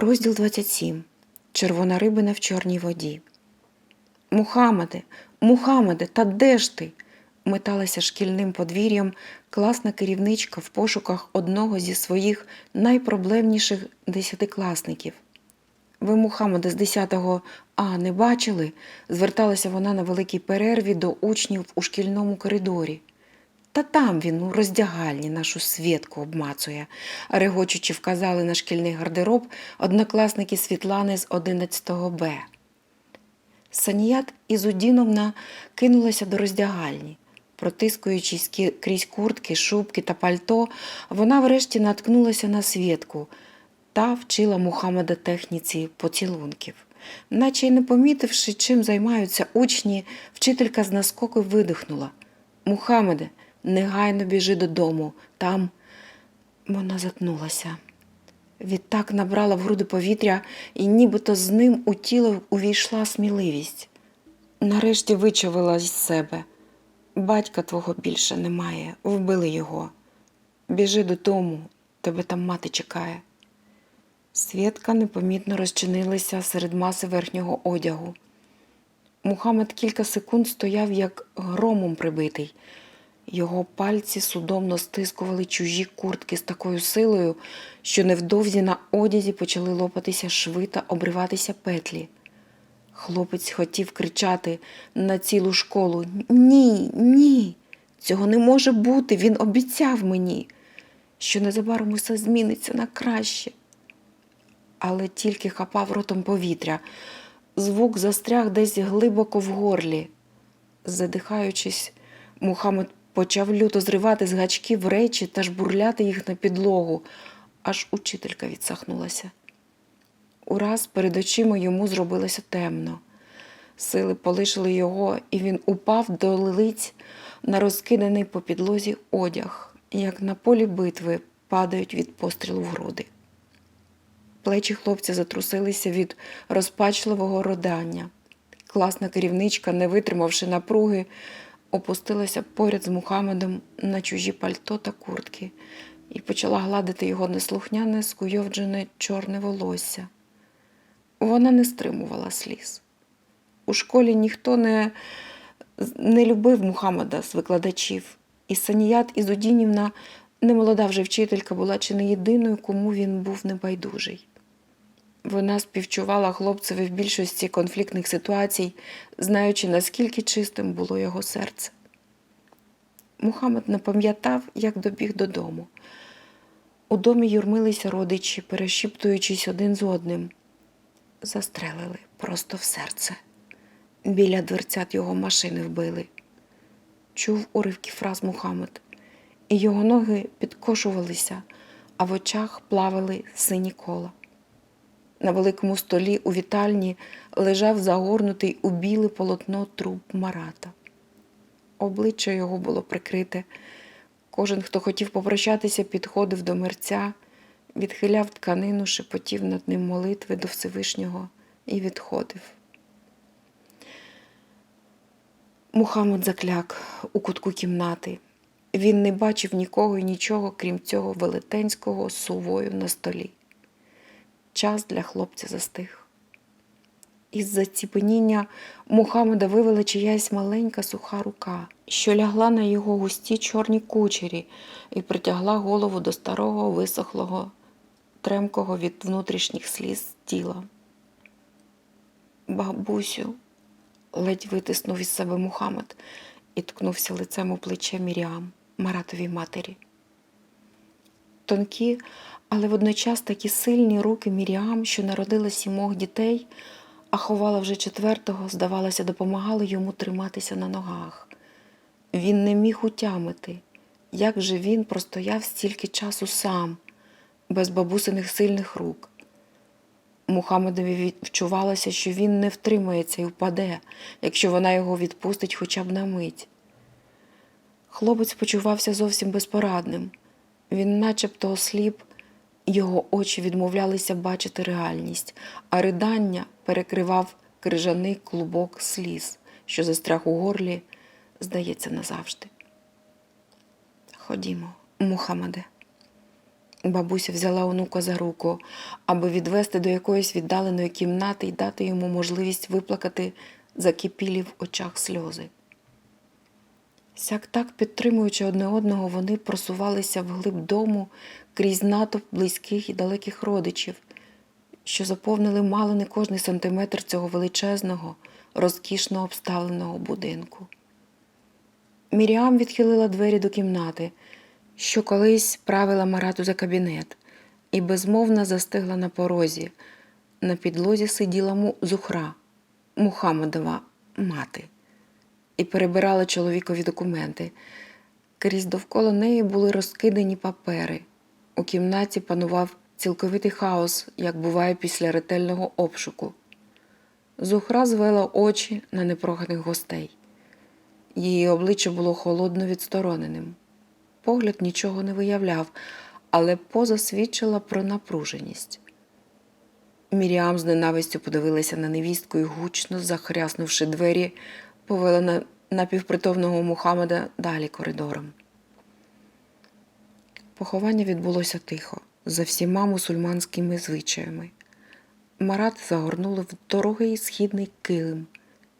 Розділ 27. Червона рибина в чорній воді. Мухаммеде, Мухаммеде, та де ж ти? металася шкільним подвір'ям класна керівничка в пошуках одного зі своїх найпроблемніших десятикласників. Ви Мухаммеда з 10-го А не бачили? зверталася вона на великій перерві до учнів у шкільному коридорі. Та там він у роздягальні нашу свідку обмацує, регочучи вказали на шкільний гардероб однокласники Світлани з 11 Б. Саніят Ізудіновна кинулася до роздягальні. Протискуючись крізь куртки, шубки та пальто, вона врешті наткнулася на свідку та вчила Мухаммеда техніці поцілунків. Наче й не помітивши, чим займаються учні, вчителька з наскоку видихнула. Мухаммеде, негайно біжи додому. Там вона затнулася. Відтак набрала в груди повітря, і нібито з ним у тіло увійшла сміливість. Нарешті вичавила з себе. Батька твого більше немає, вбили його. Біжи додому, тебе там мати чекає. Свідка непомітно розчинилася серед маси верхнього одягу. Мухаммед кілька секунд стояв, як громом прибитий. Його пальці судомно стискували чужі куртки з такою силою, що невдовзі на одязі почали лопатися шви та обриватися петлі. Хлопець хотів кричати на цілу школу Ні, ні, цього не може бути. Він обіцяв мені, що незабаром усе зміниться на краще. Але тільки хапав ротом повітря. Звук застряг десь глибоко в горлі. Задихаючись, Мухаммед почав люто зривати з гачків речі та жбурляти їх на підлогу, аж учителька відсахнулася. Ураз перед очима йому зробилося темно. Сили полишили його, і він упав до лиць на розкиданий по підлозі одяг, як на полі битви падають від пострілу в груди. Плечі хлопця затрусилися від розпачливого родання. Класна керівничка, не витримавши напруги, опустилася поряд з Мухаммедом на чужі пальто та куртки і почала гладити його неслухняне, скуйовджене чорне волосся. Вона не стримувала сліз. У школі ніхто не, не любив Мухаммеда з викладачів, і Саніят Ізудінівна, немолода вже вчителька, була чи не єдиною, кому він був небайдужий. Вона співчувала хлопцеві в більшості конфліктних ситуацій, знаючи, наскільки чистим було його серце. Мухаммед не пам'ятав, як добіг додому. У домі юрмилися родичі, перешіптуючись один з одним. Застрелили просто в серце. Біля дверцят його машини вбили. Чув уривки фраз Мухаммед, і його ноги підкошувалися, а в очах плавали сині кола. На великому столі у вітальні лежав загорнутий у біле полотно труп Марата. Обличчя його було прикрите. Кожен, хто хотів попрощатися, підходив до мерця, відхиляв тканину, шепотів над ним молитви до Всевишнього і відходив. Мухаммед закляк у кутку кімнати. Він не бачив нікого і нічого, крім цього велетенського сувою на столі. Час для хлопця застиг. Із заціпеніння Мухаммеда вивела чиясь маленька суха рука, що лягла на його густі чорні кучері і притягла голову до старого висохлого, тремкого від внутрішніх сліз тіла. Бабусю, ледь витиснув із себе Мухаммед і ткнувся лицем у плече Міріам, Маратовій матері. Тонкі, але водночас такі сильні руки Міріам, що народила сімох дітей, а ховала вже четвертого, здавалося, допомагали йому триматися на ногах. Він не міг утямити, як же він простояв стільки часу сам, без бабусиних сильних рук. Мухаммедові вчувалося, що він не втримається і впаде, якщо вона його відпустить хоча б на мить. Хлопець почувався зовсім безпорадним. Він начебто осліп, його очі відмовлялися бачити реальність, а ридання перекривав крижаний клубок сліз, що застряг у горлі, здається, назавжди. Ходімо, Мухаммеде. Бабуся взяла онука за руку, аби відвести до якоїсь віддаленої кімнати і дати йому можливість виплакати закипілі в очах сльози. Сяк так, підтримуючи одне одного, вони просувалися вглиб дому крізь натовп близьких і далеких родичів, що заповнили мало не кожний сантиметр цього величезного, розкішно обставленого будинку. Міріам відхилила двері до кімнати, що колись правила Марату за кабінет, і безмовно застигла на порозі. На підлозі сиділа зухра, Мухаммедова мати, і перебирала чоловікові документи. Крізь довкола неї були розкидані папери. У кімнаті панував цілковитий хаос, як буває після ретельного обшуку. Зухра звела очі на непроханих гостей. Її обличчя було холодно відстороненим. Погляд нічого не виявляв, але поза свідчила про напруженість. Міріам з ненавистю подивилася на невістку і гучно, захряснувши двері, повела на напівпритомного Мухаммеда далі коридором. Поховання відбулося тихо, за всіма мусульманськими звичаями. Марат загорнули в дорогий східний килим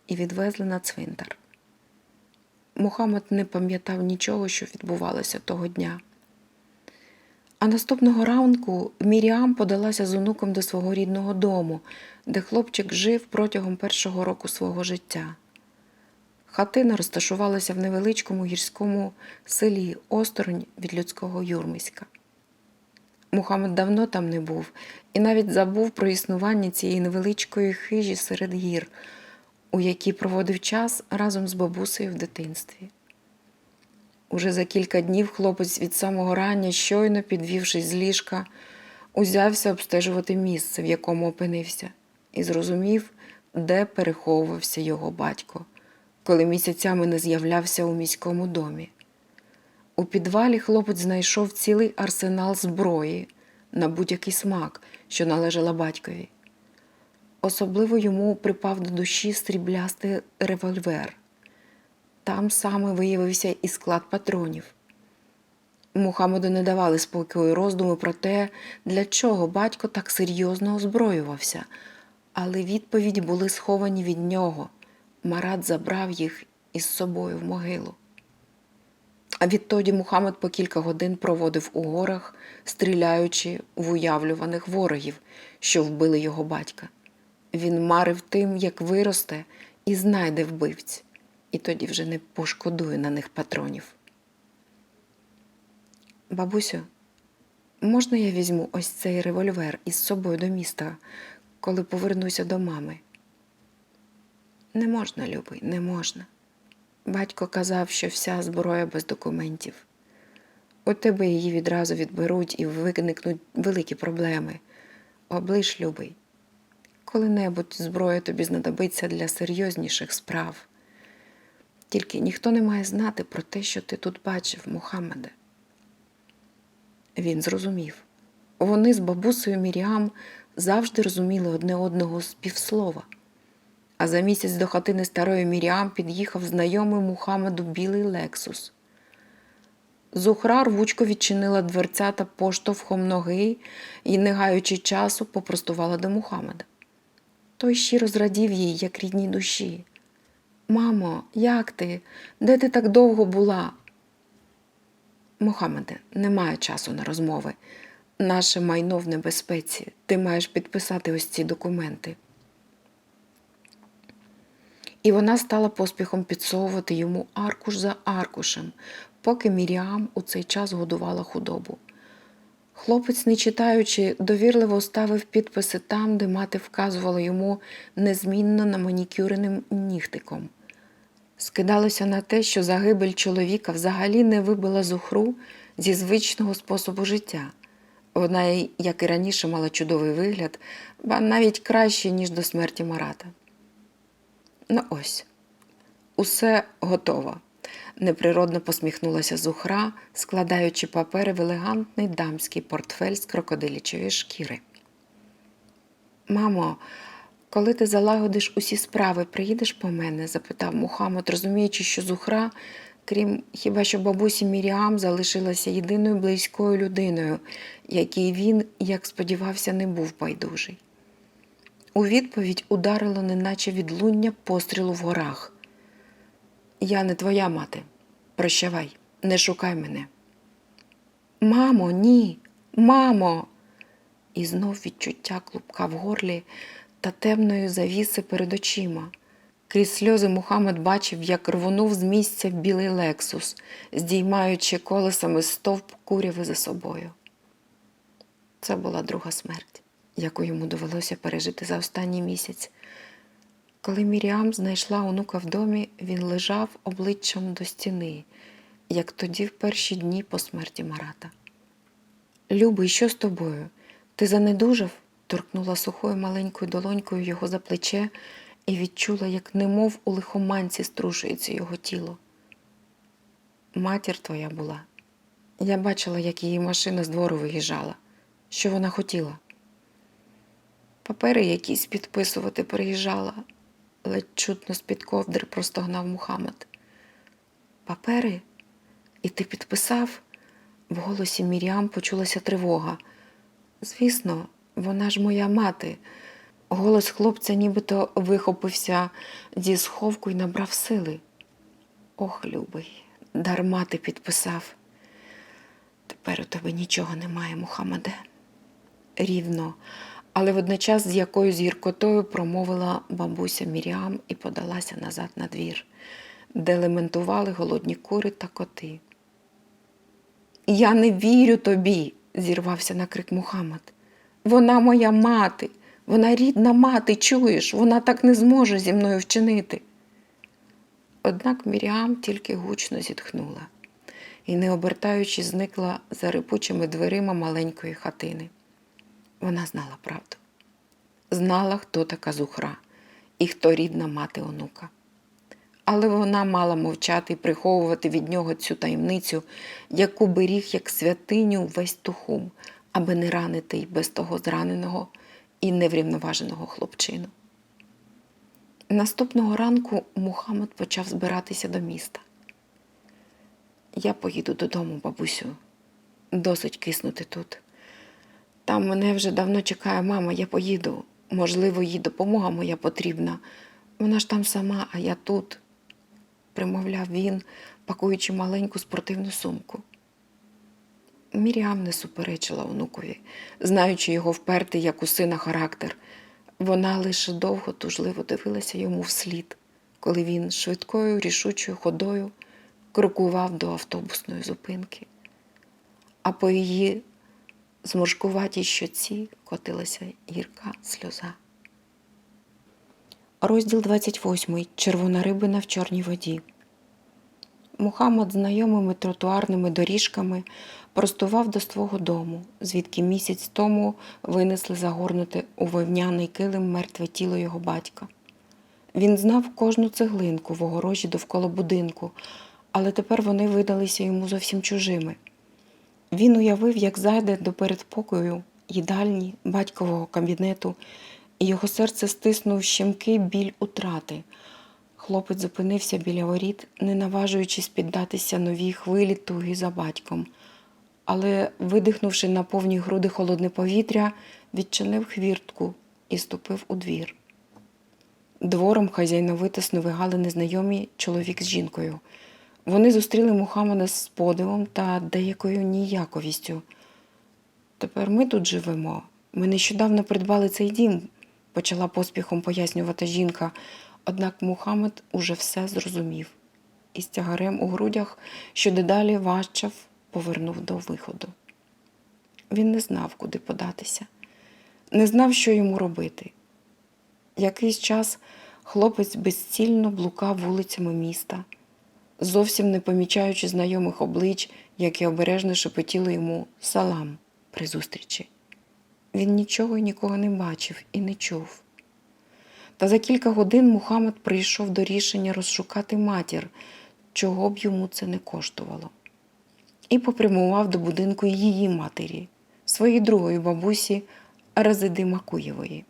і відвезли на цвинтар. Мухаммед не пам'ятав нічого, що відбувалося того дня. А наступного ранку Міріам подалася з онуком до свого рідного дому, де хлопчик жив протягом першого року свого життя. Хатина розташувалася в невеличкому гірському селі осторонь від людського юрмиська. Мухаммед давно там не був і навіть забув про існування цієї невеличкої хижі серед гір, у якій проводив час разом з бабусею в дитинстві. Уже за кілька днів хлопець від самого рання, щойно підвівшись з ліжка, узявся обстежувати місце, в якому опинився, і зрозумів, де переховувався його батько, коли місяцями не з'являвся у міському домі. У підвалі хлопець знайшов цілий арсенал зброї на будь-який смак, що належала батькові. Особливо йому припав до душі сріблястий револьвер. Там саме виявився і склад патронів. Мухаммеду не давали спокою роздуми про те, для чого батько так серйозно озброювався, але відповіді були сховані від нього. Марат забрав їх із собою в могилу. А відтоді Мухаммед по кілька годин проводив у горах, стріляючи в уявлюваних ворогів, що вбили його батька. Він марив тим, як виросте, і знайде вбивць, і тоді вже не пошкодує на них патронів. Бабусю, можна я візьму ось цей револьвер із собою до міста, коли повернуся до мами? Не можна, любий, не можна. Батько казав, що вся зброя без документів. У тебе її відразу відберуть і виникнуть великі проблеми. Облиш, любий. Коли-небудь зброя тобі знадобиться для серйозніших справ. Тільки ніхто не має знати про те, що ти тут бачив, Мухаммеде. Він зрозумів. Вони з бабусею Міріам завжди розуміли одне одного з півслова. А за місяць до хатини старої Міріам під'їхав знайомий Мухаммеду білий лексус. Зухра рвучко відчинила дверцята поштовхом ноги і, не гаючи часу, попростувала до Мухаммеда. Той щиро зрадів їй, як рідній душі. Мамо, як ти? Де ти так довго була? Мухаммеде, немає часу на розмови. Наше майно в небезпеці. Ти маєш підписати ось ці документи. І вона стала поспіхом підсовувати йому аркуш за аркушем, поки Міріам у цей час годувала худобу. Хлопець, не читаючи, довірливо ставив підписи там, де мати вказувала йому незмінно наманікюреним нігтиком. Скидалося на те, що загибель чоловіка взагалі не вибила зухру зі звичного способу життя. Вона, як і раніше, мала чудовий вигляд, ба навіть кращий, ніж до смерті Марата. Ну ось, усе готово. Неприродно посміхнулася зухра, складаючи папери в елегантний дамський портфель з крокодилячої шкіри. Мамо, коли ти залагодиш усі справи, приїдеш по мене? запитав Мухаммед, розуміючи, що зухра Крім хіба що бабусі Міріам залишилася єдиною близькою людиною, якій він, як сподівався, не був байдужий. У відповідь ударило, неначе відлуння пострілу в горах. Я не твоя мати. Прощавай, не шукай мене. Мамо, ні, мамо. І знов відчуття клубка в горлі та темної завіси перед очима. Крізь сльози Мухаммед бачив, як рвонув з місця білий лексус, здіймаючи колесами стовп куряви за собою. Це була друга смерть, яку йому довелося пережити за останній місяць. Коли Міріам знайшла онука в домі, він лежав обличчям до стіни, як тоді в перші дні по смерті Марата. Любий, що з тобою? Ти занедужав? торкнула сухою маленькою долонькою його за плече і відчула, як немов у лихоманці струшується його тіло. Матір твоя була. Я бачила, як її машина з двору виїжджала. Що вона хотіла? Папери якісь підписувати приїжджала, ледь чутно з-під ковдри простогнав Мухаммед. Папери? І ти підписав? В голосі Міріам почулася тривога. Звісно, вона ж моя мати. Голос хлопця нібито вихопився зі сховку і набрав сили. Ох, любий, дарма ти підписав. Тепер у тебе нічого немає, Мухаммеде. Рівно, але водночас з якоюсь гіркотою промовила бабуся Міріам і подалася назад на двір, де лементували голодні кури та коти. Я не вірю тобі, зірвався на крик Мухаммед. Вона моя мати, вона рідна мати, чуєш, вона так не зможе зі мною вчинити. Однак Міріам тільки гучно зітхнула і, не обертаючи, зникла за рипучими дверима маленької хатини. Вона знала правду, знала, хто така зухра і хто рідна мати онука. Але вона мала мовчати і приховувати від нього цю таємницю, яку беріг як святиню весь тухум, аби не ранити й без того зраненого і неврівноваженого хлопчину. Наступного ранку Мухаммед почав збиратися до міста. Я поїду додому, бабусю. Досить киснути тут. Там мене вже давно чекає мама, я поїду. Можливо, їй допомога моя потрібна. Вона ж там сама, а я тут, примовляв він, пакуючи маленьку спортивну сумку. Міріам не суперечила онукові, знаючи його впертий, як у сина характер. Вона лише довго тужливо дивилася йому вслід, коли він швидкою рішучою ходою крокував до автобусної зупинки, а по її зморшкуватій щоці котилася гірка сльоза. Розділ 28. Червона рибина в чорній воді. Мухаммад знайомими тротуарними доріжками простував до свого дому, звідки місяць тому винесли загорнуте у вовняний килим мертве тіло його батька. Він знав кожну цеглинку в огорожі довкола будинку, але тепер вони видалися йому зовсім чужими. Він уявив, як зайде до передпокою їдальні батькового кабінету, і його серце стиснув щемкий біль утрати. Хлопець зупинився біля воріт, не наважуючись піддатися новій хвилі туги за батьком. Але, видихнувши на повні груди холодне повітря, відчинив хвіртку і ступив у двір. Двором хазяйновито сновигали незнайомі чоловік з жінкою. Вони зустріли Мухаммеда з подивом та деякою ніяковістю. Тепер ми тут живемо. Ми нещодавно придбали цей дім, почала поспіхом пояснювати жінка. Однак Мухаммед уже все зрозумів і з тягарем у грудях, що дедалі важчав, повернув до виходу. Він не знав, куди податися, не знав, що йому робити. Якийсь час хлопець безцільно блукав вулицями міста, зовсім не помічаючи знайомих облич, які обережно шепотіли йому салам при зустрічі. Він нічого і нікого не бачив і не чув. Та за кілька годин Мухаммед прийшов до рішення розшукати матір, чого б йому це не коштувало, і попрямував до будинку її матері, своєї другої бабусі Разиди Макуєвої.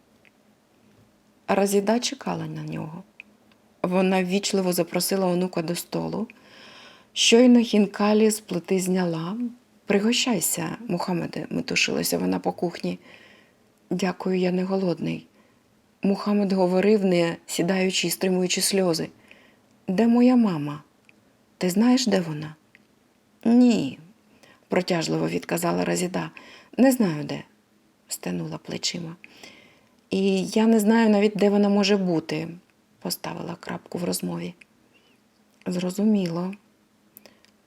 Разіда чекала на нього. Вона ввічливо запросила онука до столу, Щойно хінкалі з плити зняла. Пригощайся, Мухаммеде, метушилася вона по кухні. Дякую, я не голодний. Мухаммед говорив, не сідаючи і стримуючи сльози. Де моя мама? Ти знаєш, де вона? Ні, протяжливо відказала Разіда. Не знаю де, стенула плечима. І я не знаю навіть, де вона може бути, поставила крапку в розмові. Зрозуміло,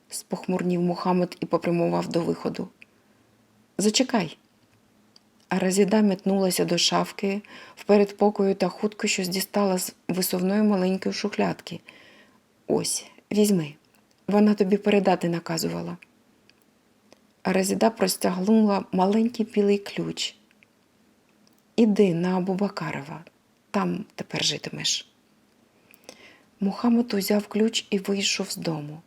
спохмурнів Мухаммед і попрямував до виходу. Зачекай. А Разіда метнулася до шафки в передпокою та хутко щось дістала з висувної маленької шухлядки. Ось, візьми. Вона тобі передати наказувала. Разіда простягнула маленький білий ключ. Іди на Абубакарова, там тепер житимеш. Мухаммед узяв ключ і вийшов з дому.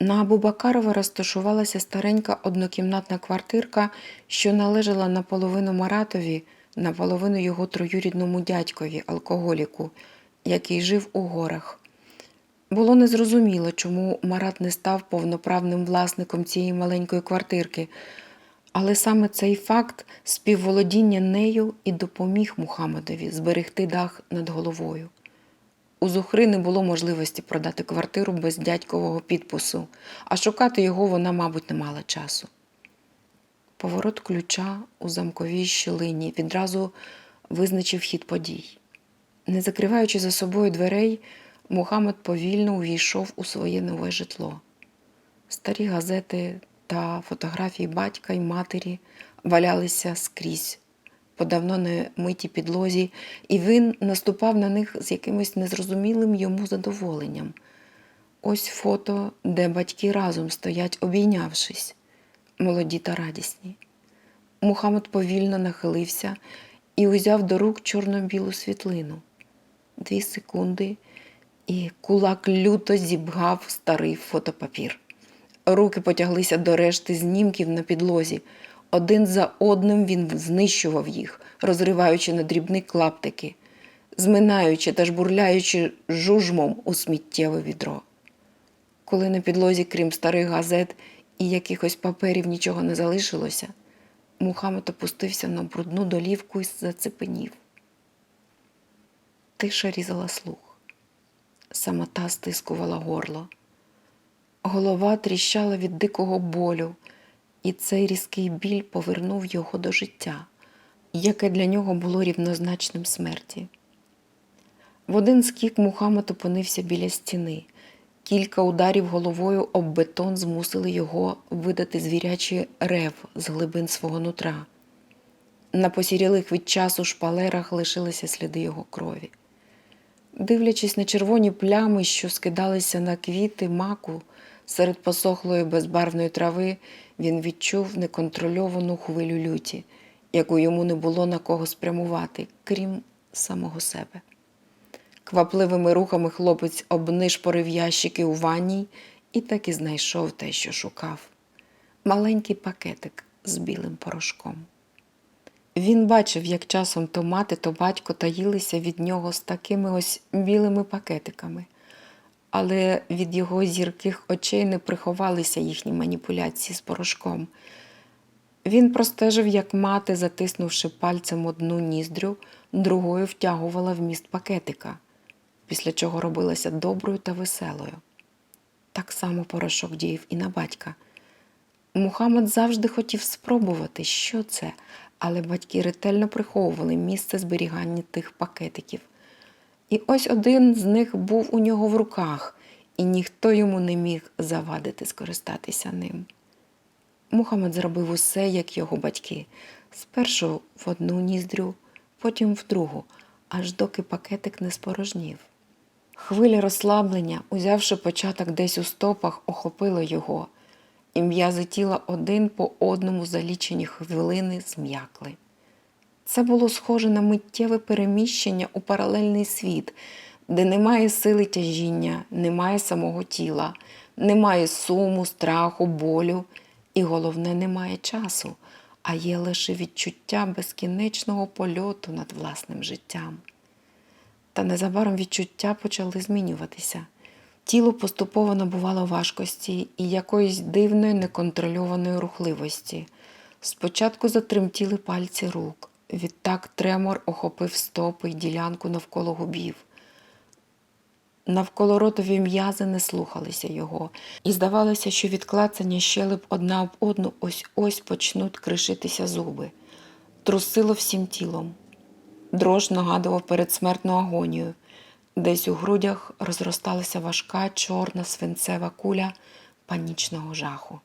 На Абубакарова розташувалася старенька однокімнатна квартирка, що належала наполовину Маратові, наполовину його троюрідному дядькові, алкоголіку, який жив у горах. Було незрозуміло, чому Марат не став повноправним власником цієї маленької квартирки, але саме цей факт співволодіння нею і допоміг Мухаммедові зберегти дах над головою. У Зухри не було можливості продати квартиру без дядькового підпису, а шукати його вона, мабуть, не мала часу. Поворот ключа у замковій щілині відразу визначив хід подій. Не закриваючи за собою дверей, Мухаммед повільно увійшов у своє нове житло. Старі газети та фотографії батька й матері валялися скрізь по давно немитій підлозі, і він наступав на них з якимось незрозумілим йому задоволенням. Ось фото, де батьки разом стоять, обійнявшись, молоді та радісні. Мухаммед повільно нахилився і узяв до рук чорно-білу світлину. Дві секунди, і кулак люто зібгав старий фотопапір. Руки потяглися до решти знімків на підлозі. Один за одним він знищував їх, розриваючи на дрібні клаптики, зминаючи та жбурляючи жужмом у сміттєве відро. Коли на підлозі, крім старих газет і якихось паперів, нічого не залишилося, Мухаммед опустився на брудну долівку і зацепенів. Тиша різала слух, самота стискувала горло. Голова тріщала від дикого болю, і цей різкий біль повернув його до життя, яке для нього було рівнозначним смерті. В один скік Мухаммед опинився біля стіни. Кілька ударів головою об бетон змусили його видати звірячий рев з глибин свого нутра. На посірілих від часу шпалерах лишилися сліди його крові. Дивлячись на червоні плями, що скидалися на квіти маку серед посохлої безбарвної трави, він відчув неконтрольовану хвилю люті, яку йому не було на кого спрямувати, крім самого себе. Квапливими рухами хлопець обнишпорив ящики у ванній і так і знайшов те, що шукав маленький пакетик з білим порошком. Він бачив, як часом то мати, то батько таїлися від нього з такими ось білими пакетиками, але від його зірких очей не приховалися їхні маніпуляції з порошком. Він простежив, як мати, затиснувши пальцем одну ніздрю, другою втягувала вміст пакетика, після чого робилася доброю та веселою. Так само порошок діяв і на батька. Мухаммед завжди хотів спробувати, що це, але батьки ретельно приховували місце зберігання тих пакетиків. І ось один з них був у нього в руках, і ніхто йому не міг завадити скористатися ним. Мухаммед зробив усе, як його батьки, спершу в одну ніздрю, потім в другу, аж доки пакетик не спорожнів. Хвиля розслаблення, узявши початок десь у стопах, охопила його, і м'язи тіла один по одному за лічені хвилини зм'якли. Це було схоже на миттєве переміщення у паралельний світ, де немає сили тяжіння, немає самого тіла, немає суму, страху, болю, і головне, немає часу, а є лише відчуття безкінечного польоту над власним життям. Та незабаром відчуття почали змінюватися. Тіло поступово набувало важкості і якоїсь дивної неконтрольованої рухливості. Спочатку затремтіли пальці рук, відтак тремор охопив стопи й ділянку навколо губів. Навколоротові м'язи не слухалися його, і здавалося, що від клацання щелеп одна об одну ось ось почнуть кришитися зуби. Трусило всім тілом. Дрож нагадував передсмертну агонію. Десь у грудях розросталася важка чорна свинцева куля панічного жаху.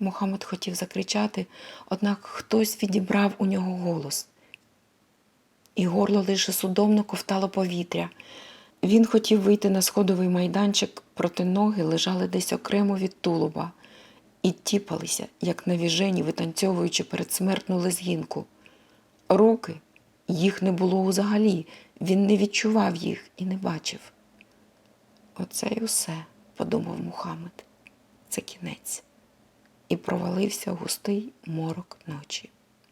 Мухаммед хотів закричати, однак хтось відібрав у нього голос, і горло лише судомно ковтало повітря. Він хотів вийти на сходовий майданчик, проте ноги лежали десь окремо від тулуба і тіпалися, як навіжені, витанцьовуючи передсмертну лезгінку. Руки їх не було взагалі, він не відчував їх і не бачив. Оце й усе, подумав Мухаммед. Це кінець. І провалився густий морок ночі.